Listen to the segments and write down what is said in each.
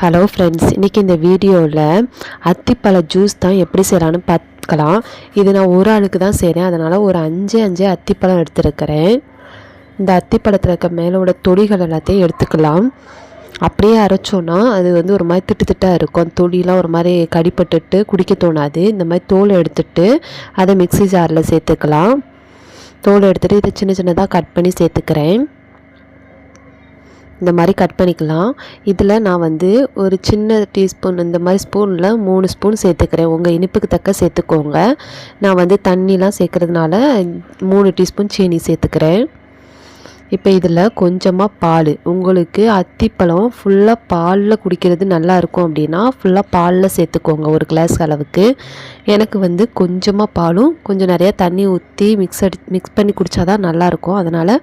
Hello friends இன்றைக்கி இந்த வீடியோவில் அத்திப்பழ ஜூஸ் தான் எப்படி செய்யலான்னு பார்க்கலாம். இது நான் ஒரு ஆளுக்கு தான் செய்கிறேன் அதனால் ஒரு அஞ்சு அஞ்சு அத்திப்பழம் எடுத்துருக்கிறேன். இந்த அத்திப்பழத்தில் இருக்க மேலோட தொடிகள் எல்லாத்தையும் எடுத்துக்கலாம். அப்படியே அரைச்சோன்னா அது வந்து ஒரு மாதிரி திட்டு திட்டாக இருக்கும். தொழிலாம் ஒரு மாதிரி கடிப்பட்டுட்டு குடிக்க தோணாது. இந்த மாதிரி தோல் எடுத்துட்டு அதை மிக்ஸி ஜாரில் சேர்த்துக்கலாம். தோல் எடுத்துகிட்டு இதை சின்ன சின்னதாக கட் பண்ணி சேர்த்துக்கிறேன். இந்த மாதிரி கட் பண்ணிக்கலாம். இதில் நான் வந்து ஒரு சின்ன டீஸ்பூன் இந்த மாதிரி ஸ்பூனில் மூணு ஸ்பூன் சேர்த்துக்கிறேன். உங்கள் இனிப்புக்கு தக்க சேர்த்துக்கோங்க. நான் வந்து தண்ணிலாம் சேர்க்குறதுனால மூணு டீஸ்பூன் சீனி சேர்த்துக்கிறேன். இப்போ இதில் கொஞ்சமாக பால். உங்களுக்கு அத்திப்பழம் ஃபுல்லாக பாலில் குடிக்கிறது நல்லா இருக்கும் அப்படின்னா ஃபுல்லாக பாலில் சேர்த்துக்கோங்க ஒரு கிளாஸ் அளவுக்கு. எனக்கு வந்து கொஞ்சமாக பாலும் கொஞ்சம் நிறையா தண்ணி ஊற்றி மிக்ஸ் அடி மிக்ஸ் பண்ணி குடித்தா தான் நல்லாயிருக்கும் அதனால்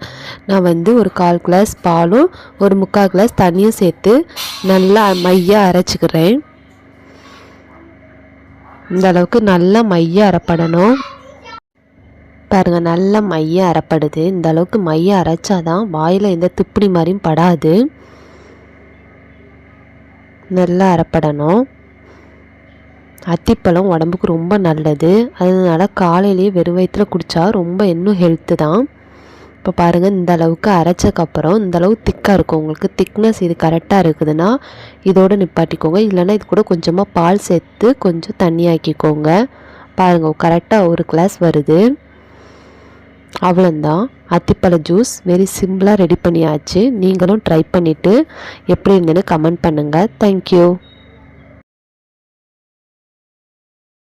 நான் வந்து ஒரு கால் கிளாஸ் பாலும் ஒரு முக்கால் கிளாஸ் தண்ணியும் சேர்த்து நல்லா மையாக அரைச்சிக்கிறேன். இந்த அளவுக்கு நல்லா மைய அரைப்படணும். பாருங்கள் நல்ல மைய அரைப்படுது. இந்த அளவுக்கு மைய அரைச்சாதான் வாயில் எந்த திப்பிடி மாதிரியும் படாது. நல்லா அரைப்படணும். அத்திப்பழம் உடம்புக்கு ரொம்ப நல்லது. அதனால காலையிலேயே வெறும் வயிற்றில் குடித்தா ரொம்ப இன்னும் ஹெல்த்து தான். இப்போ பாருங்கள் இந்த அளவுக்கு அரைச்சக்கப்புறம் இந்த அளவு திக்காக இருக்கும். உங்களுக்கு திக்னஸ் இது கரெக்டாக இருக்குதுன்னா இதோடு நிப்பாட்டிக்கோங்க. இல்லைன்னா இது கூட கொஞ்சமாக பால் சேர்த்து கொஞ்சம் தண்ணி ஆக்கிக்கோங்க. பாருங்கள் கரெக்டாக ஒரு கிளாஸ் வருது. அவ்வளோந்தான் அத்திப்பழ ஜூஸ் வெரி சிம்பிளாக ரெடி பண்ணியாச்சு. நீங்களும் ட்ரை பண்ணிவிட்டு எப்படி இருந்ததுன்னு கமெண்ட் பண்ணுங்கள் தேங்க்யூ